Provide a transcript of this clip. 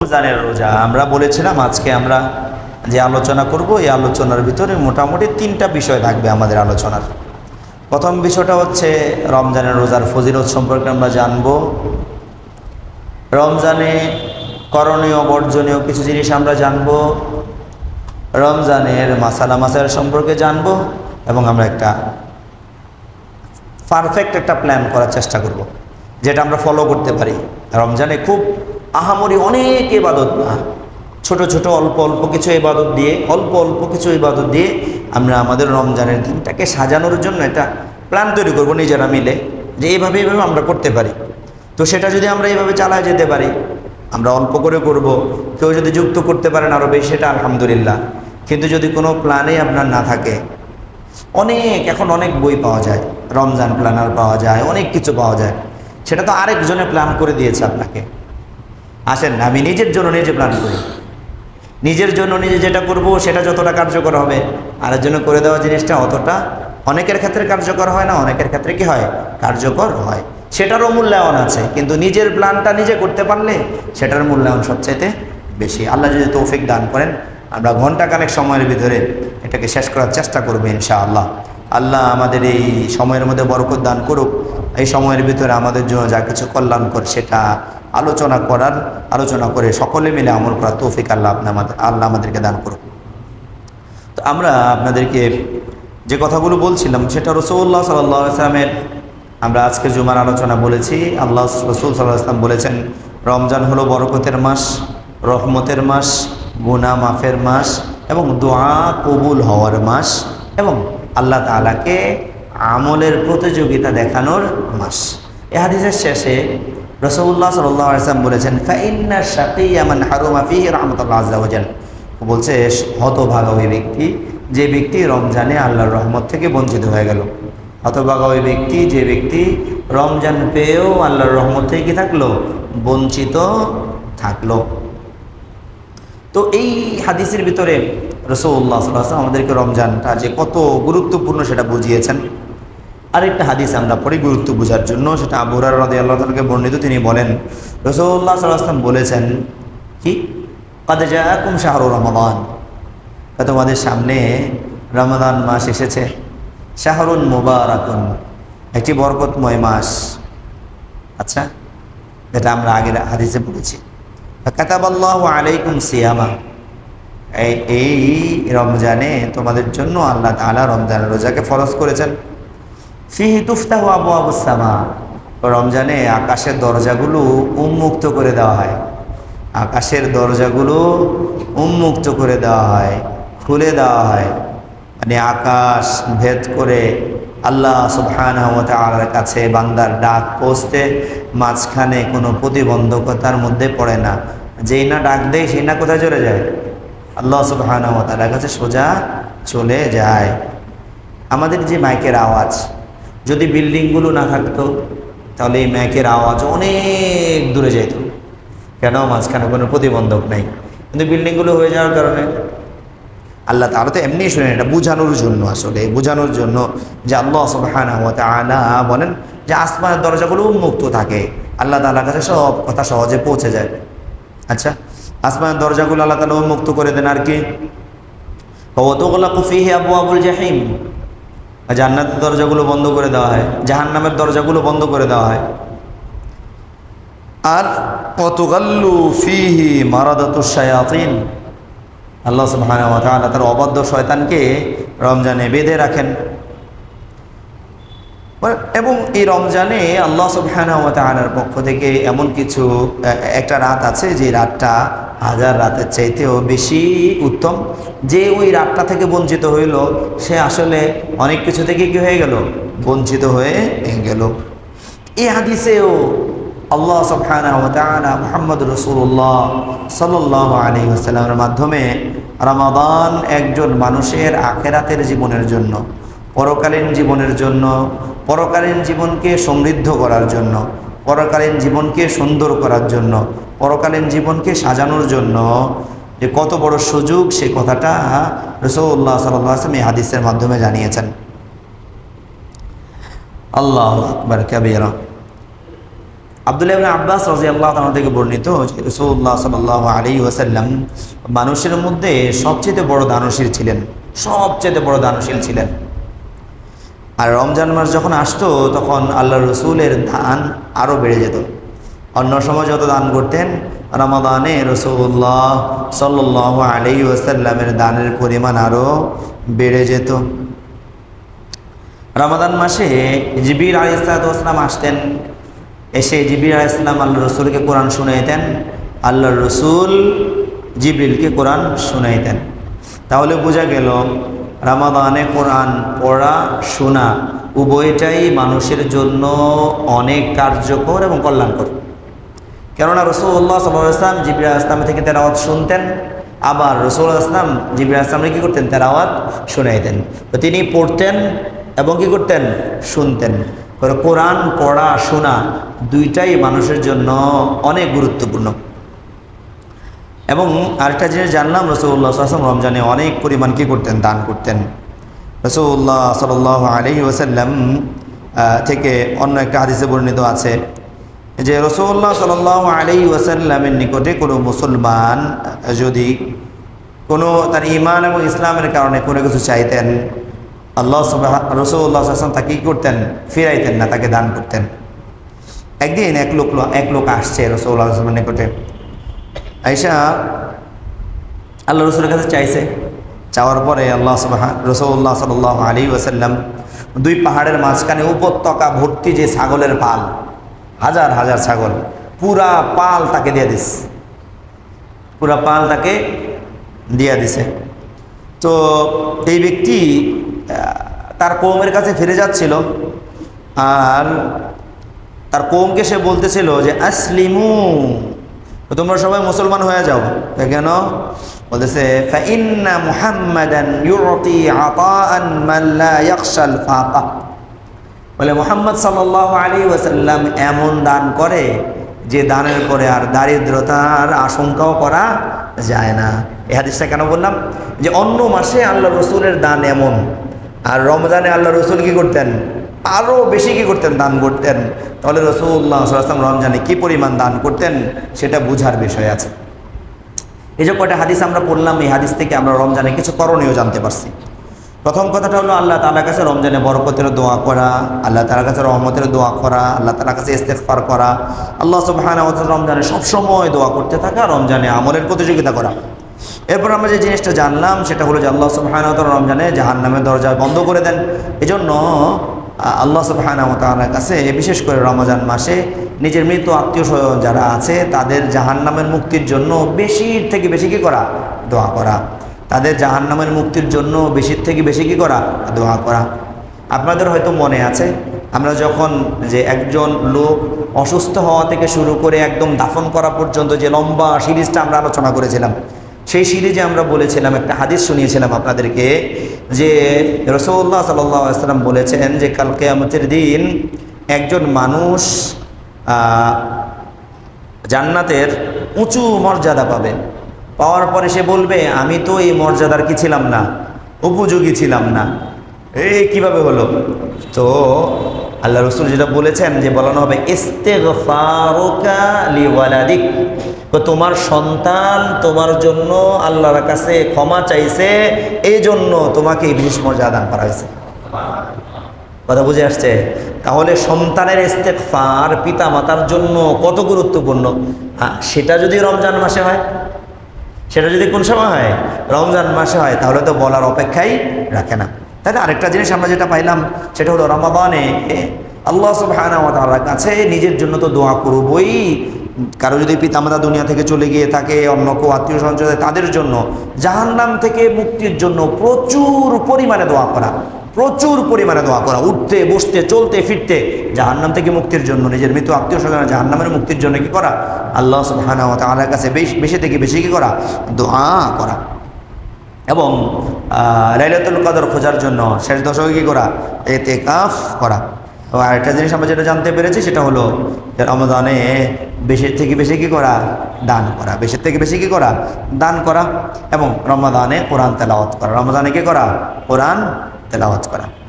রমজানের রোজা। আমরা বলেছিলাম আজকে আমরা যে আলোচনা করব, এই আলোচনার ভিতরে মোটামুটি তিনটা বিষয় থাকবে আমাদের আলোচনার। প্রথম বিষয়টা হচ্ছে রমজানের রোজার ফজিলত সম্পর্কে আমরা জানব। রমজানে করণীয়, বর্জনীয় কিছু জিনিস আমরা জানব। রমজানের মাসালা মাসাল সম্পর্কে জানব এবং আমরা একটা পারফেক্ট একটা প্ল্যান করার চেষ্টা করব, যেটা আমরা ফলো করতে পারি। রমজানে খুব আহামরি অনেক ইবাদত না। ছোট ছোট অল্প অল্প কিছু ইবাদত দিয়ে, অল্প অল্প কিছু ইবাদত দিয়ে আমরা আমাদের রমজানের দিনটাকে সাজানোর জন্য এটা প্ল্যান তৈরি করব নিজেরা মিলে, যে এইভাবে এইভাবে আমরা করতে পারি। তো সেটা যদি আমরা এইভাবে চালায় যেতে পারি, আমরা অল্প করে করব। কেউ যদি যুক্ত করতে পারেন আরও বেশি, সেটা আলহামদুলিল্লাহ। কিন্তু যদি কোনো প্ল্যানে আপনার না থাকে, অনেক, এখন অনেক বই পাওয়া যায়, রমজান প্ল্যানার পাওয়া যায়, অনেক কিছু পাওয়া যায়। সেটা তো আরেকজনে প্ল্যান করে দিয়েছে আপনাকে। আসেন না, আমি নিজের জন্য নিজে প্ল্যান করি। নিজের জন্য নিজে যেটা করব, সেটা যতটা কার্যকর হবে। আর জন্য করে দেওয়া জিনিসটা অতটা অনেকের ক্ষেত্রে কার্যকর হয় না, অনেকের ক্ষেত্রে কি হয়? কার্যকর হয়। সেটারও মূল্যায়ন আছে, কিন্তু নিজের প্ল্যানটা নিজে করতে পারলে সেটার মূল্যায়ন সবচাইতে বেশি। আল্লাহ যদি তৌফিক দান করেন, আমরা ঘণ্টা কানেক সময়ের ভিতরে এটাকে শেষ করার চেষ্টা করব ইনশাআল্লাহ। আল্লাহ আমাদের এই সময়ের মধ্যে বরকত দান করুক। এই সময়ের ভিতরে আমাদের জন্য যা কিছু কল্যাণকর, সেটা আলোচনা করার, আলোচনা করে সকলে মিলে আমল করার তৌফিক আল্লাহ আমাদের আল্লাহ আমাদেরকে দান করুক। তো আমরা আপনাদেরকে যে কথাগুলো বলছিলাম, সেটা রসৌল্লাহ সাল্লাহ আসলামের আমরা আজকে জুমার আলোচনা বলেছি। আল্লাহ রসুল সাল্লাহ আসলাম বলেছেন, রমজান হলো বরকতের মাস, রহমতের মাস গুনা মাফের মাস এবং দোয়া কবুল হওয়ার মাস এবং আল্লাহ তালাকে আমলের প্রতিযোগিতা দেখানোর মাস। এ হাদিসের শেষে রসৌল্লাহ সাল্লাহ আসলাম বলেছেন, ফাইন্না শাকিয়ামান হারুমা ফি রহমতুল্লাহ আজাল বলছে, হতভাগা ওই ব্যক্তি, যে ব্যক্তি রমজানে আল্লাহর রহমত থেকে বঞ্চিত হয়ে গেল। হতভাগা ওই ব্যক্তি, যে ব্যক্তি রমজান পেয়েও আল্লাহর রহমত থেকে কি থাকল? বঞ্চিত থাকল। তো এই হাদিসের ভিতরে রসৌল্লাহ সাল্লাহ আমাদেরকে রমজানটা যে কত গুরুত্বপূর্ণ সেটা বুঝিয়েছেন। আরেকটা হাদিস আমরা পড়ি গুরুত্ব বোঝার জন্য, সেটা আবুরার রাদে আল্লাহ তালকে বর্ণিত। তিনি বলেন রসৌল্লাহ সাল্লাম বলেছেন, কি? কাদে জাকুম শাহরু রমাদান। তোমাদের সামনে রমাদান মাস এসেছে। শাহরুন মুবারাকুন, একটি বরকতময় মাস। আচ্ছা যেটা আমরা আগের হাদিসে পড়েছি। কাতাবাল্লাহ আলাইকুম সিয়ামা। এই রমজানে তোমাদের জন্য আল্লাহ তালা রমজান রোজাকে ফরজ করেছেন। ফিহি তুফতাহ আবু আবুসামা রমজানে আকাশের দরজাগুলো উন্মুক্ত করে দেওয়া হয়। আকাশের দরজাগুলো উন্মুক্ত করে দেওয়া হয়, খুলে দেওয়া হয়। মানে আকাশ ভেদ করে আল্লাহ সুবহানার কাছে বান্দার ডাক পৌঁছতে মাঝখানে কোনো প্রতিবন্ধকতার মধ্যে পড়ে না। যেই না ডাক দেয়, সেই না কোথায় চলে যায়? আল্লাহ সুবহানার কাছে সোজা চলে যায়। আমাদের যে মাইকের আওয়াজ যদি বিল্ডিংগুলো না থাকতো, তাহলে এই মাইকের আওয়াজ অনেক দূরে যেত কেন? মাঝখানে কোনো প্রতিবন্ধক নেই। কিন্তু বিল্ডিংগুলো হয়ে যাওয়ার কারণে আল্লাহ তারা তো এমনি শুনেন, এটা বোঝানোর জন্য আসলে, বোঝানোর জন্য যে আল্লাহ সুবহানা বলেন যে আসমানের দরজাগুলো উন্মুক্ত থাকে। আল্লাহ তালার কাছে সব কথা সহজে পৌঁছে যায়। আচ্ছা আসমানের দরজাগুলো আল্লাহ তালা উন্মুক্ত করে দেন আর কি। কতগুলা কুফিহি আবু আবুল জাহিম। জান্নাতের দরজাগুলো বন্ধ করে দেওয়া হয়, জাহান্নামের দরজাগুলো বন্ধ করে দেওয়া হয়। আর অতগাল্লু ফিহি মারাদাতুসায়াতিন আল্লাহ সুবাহ তার অবাধ্য শয়তানকে রমজানে বেঁধে রাখেন। এবং এই রমজানে আল্লাহ তাআলার পক্ষ থেকে এমন কিছু একটা রাত আছে যে রাতটা হাজার রাতের চাইতেও বেশি উত্তম। যে ওই রাতটা থেকে বঞ্চিত হইল, সে আসলে অনেক কিছু থেকে কি হয়ে গেল? বঞ্চিত হয়ে গেল। এই হাদিসেও আল্লাহ সুবহানাহু ওয়া তাআলা মুহাম্মদ রাসূলুল্লাহ সাল্লাল্লাহু আলাইহি ওয়াসাল্লামের মাধ্যমে রমাদান একজন মানুষের আখেরাতের জীবনের জন্য, পরকালীন জীবনের জন্য পরকালীন জীবনকে সমৃদ্ধ করার জন্য, পরকালীন জীবনকে সুন্দর করার জন্য, পরকালীন জীবনকে সাজানোর জন্য যে কত বড় সুযোগ, সে কথাটা রসৌল্লাহ সাল্লাহ আসলাম এই হাদিসের মাধ্যমে জানিয়েছেন। আল্লাহ আকবর, কবিরা। আবদুল্লাহ আব্বাস রাদিয়াল্লাহু তাআলা থেকে বর্ণিত যে রাসূলুল্লাহ সাল্লাল্লাহু আলাইহি ওয়াসাল্লাম মানুষের মধ্যে সবচেয়ে বড় দানশীল ছিলেন, সবচেয়ে বড় দানশীল ছিলেন। আর রমজান মাস যখন আসতো, তখন আল্লাহ রসুলের দান আরও বেড়ে যেত। অন্য সময় যত দান করতেন, রমাদানে রসুল্লাহ সাল্লাহ আলি ওসাল্লামের দানের পরিমাণ আরও বেড়ে যেত। রমাদান মাসে জিবির আলী ইসলাতাম আসতেন। এসে জিবির আলী ইসলাম আল্লাহ রসুলকে কোরআন শুনাইতেন। আল্লাহ রসুল জিবরিলকে কোরআন শুনাইতেন। তাহলে বোঝা গেল রামাদানে কোরআন পড়া, শোনা, উভয়টাই মানুষের জন্য অনেক কার্যকর এবং কল্যাণকর। কেননা রসুল্লাহ ইসলাম জিবিরা ইসলাম থেকে তেরাওয়াত শুনতেন, আবার রসুল আসলাম জিবিরা ইসলামে কী করতেন? তেরাওয়াত শুনাইতেন। তো তিনি পড়তেন এবং কি করতেন? শুনতেন। কোরআন, পড়া, শোনা দুইটাই মানুষের জন্য অনেক গুরুত্বপূর্ণ। এবং আরেকটা জিনিস জানলাম রসুল্লাহ আসলাম রমজানে অনেক পরিমাণ কী করতেন? দান করতেন। রসুল্লাহ সাল আলি ওসাল্লাম থেকে অন্য একটা হাদিসে বর্ণিত আছে যে রসুল্লাহ সাল আলি ওসাল্লামের নিকটে কোনো মুসলমান যদি কোনো তার ইমান এবং ইসলামের কারণে কোনো কিছু চাইতেন, আল্লাহ রসুল্লাহ আসলাম তাকে কী করতেন? ফিরাইতেন না, তাকে দান করতেন। একদিন এক লোক এক লোক আসছে রসুল্লাহ আসলামের নিকটে। আইসা আল্লাহ রসুলের কাছে চাইছে। চাওয়ার পরে আল্লাহ রসৌল্লাহ সাল আলী ওসাল্লাম দুই পাহাড়ের মাঝখানে উপত্যকা ভর্তি যে ছাগলের পাল, হাজার হাজার ছাগল, পুরা পাল তাকে দিয়ে দিস। পুরা পাল তাকে দিয়ে দিছে। তো এই ব্যক্তি তার কৌমের কাছে ফিরে যাচ্ছিল আর তার কৌমকে সে বলতেছিল যে, আসলিমু তোমরা সবাই মুসলমান হয়ে যাও। কেন? বলতেছে বলে, মোহাম্মদ সাল্লাল্লাহু আলাইহি ওয়াসাল্লাম এমন দান করে যে দানের পরে আর দারিদ্রতার আশঙ্কাও করা যায় না। এই হাদিসটা কেন বললাম? যে অন্য মাসে আল্লাহ রসুলের দান এমন, আর রমজানে আল্লাহ রসুল কি করতেন? আরও বেশি কি করতেন, দান করতেন? তাহলে রসুল্লাহ সাল্লাম রমজানে কি পরিমাণ দান করতেন সেটা বুঝার বিষয় আছে। এই যে কয়টা হাদিস আমরা পড়লাম, এই হাদিস থেকে আমরা রমজানে কিছু করণীয় জানতে পারছি। প্রথম কথাটা হলো আল্লাহ তালার কাছে রমজানে বরকতের দোয়া করা, আল্লাহ তালার কাছে রহমতের দোয়া করা, আল্লাহ তালার কাছে ইস্তেফার করা, আল্লাহ সুবাহানা রমজানে সবসময় দোয়া করতে থাকা, রমজানে আমলের প্রতিযোগিতা করা। এরপর আমরা যে জিনিসটা জানলাম, সেটা হলো যে আল্লাহ সুবাহানা রমজানে জাহান নামের দরজা বন্ধ করে দেন। এজন্য আল্লাহ সুবাহানার কাছে, বিশেষ করে রমজান মাসে নিজের মৃত আত্মীয় স্বজন যারা আছে, তাদের জাহান্নামের মুক্তির জন্য বেশির থেকে বেশি কি করা? দোয়া করা। তাদের জাহান্নামের মুক্তির জন্য বেশির থেকে বেশি কি করা? দোয়া করা। আপনাদের হয়তো মনে আছে, আমরা যখন যে একজন লোক অসুস্থ হওয়া থেকে শুরু করে একদম দাফন করা পর্যন্ত যে লম্বা সিরিজটা আমরা আলোচনা করেছিলাম সেই সিরিজে আমরা বলেছিলাম, একটা হাদিস শুনিয়েছিলাম আপনাদেরকে যে রসৌল্লাহ সাল্লাম বলেছেন যে কালকে আমাদের দিন একজন মানুষ জান্নাতের উঁচু মর্যাদা পাবে। পাওয়ার পরে সে বলবে, আমি তো এই মর্যাদার কি ছিলাম না? উপযোগী ছিলাম না। এই কীভাবে হলো? তো আল্লাহ রসুল যেটা বলেছেন যে বলানো হবে তোমার সন্তান তোমার জন্য আল্লাহর কাছে ক্ষমা চাইছে এই জন্য তোমাকে বিশেষ মর্যাদা দান করা হয়েছে। কথা বুঝে আসছে? তাহলে সন্তানের ইস্তেকফার পিতা মাতার জন্য কত গুরুত্বপূর্ণ? হ্যাঁ সেটা যদি রমজান মাসে হয়, সেটা যদি কোন সময় হয়? রমজান মাসে হয়, তাহলে তো বলার অপেক্ষাই রাখে না। তাহলে আরেকটা জিনিস আমরা যেটা পাইলাম, সেটা হলো রমাবানে আল্লাহ সুবাহর কাছে নিজের জন্য তো দোয়া করবই। কারও যদি পিতামাতা দুনিয়া থেকে চলে গিয়ে থাকে, অন্য কেউ আত্মীয় সঞ্চয় তাদের জন্য জাহান্নাম থেকে মুক্তির জন্য প্রচুর পরিমাণে দোয়া করা, প্রচুর পরিমাণে দোয়া করা, উঠতে, বসতে, চলতে, ফিরতে, জাহান্নাম থেকে মুক্তির জন্য, নিজের মৃত আত্মীয় স্বজন জাহান্নামের মুক্তির জন্য কি করা? আল্লাহ তাআলার কাছে বেশি বেশি থেকে বেশি কি করা? দোয়া করা। এবং লাইলাতুল কদর খোঁজার জন্য শেষ দশকে কী করা? এতে কাফ করা। এবং আরেকটা জিনিস আমরা যেটা জানতে পেরেছি সেটা হলো যে রমদানে বেশির থেকে বেশি কী করা? দান করা। বেশির থেকে বেশি কী করা? দান করা। এবং রমাদানে কোরআন তেলাওয়াত করা। রমাদানে কী করা? কোরআন তেলাওয়াত করা।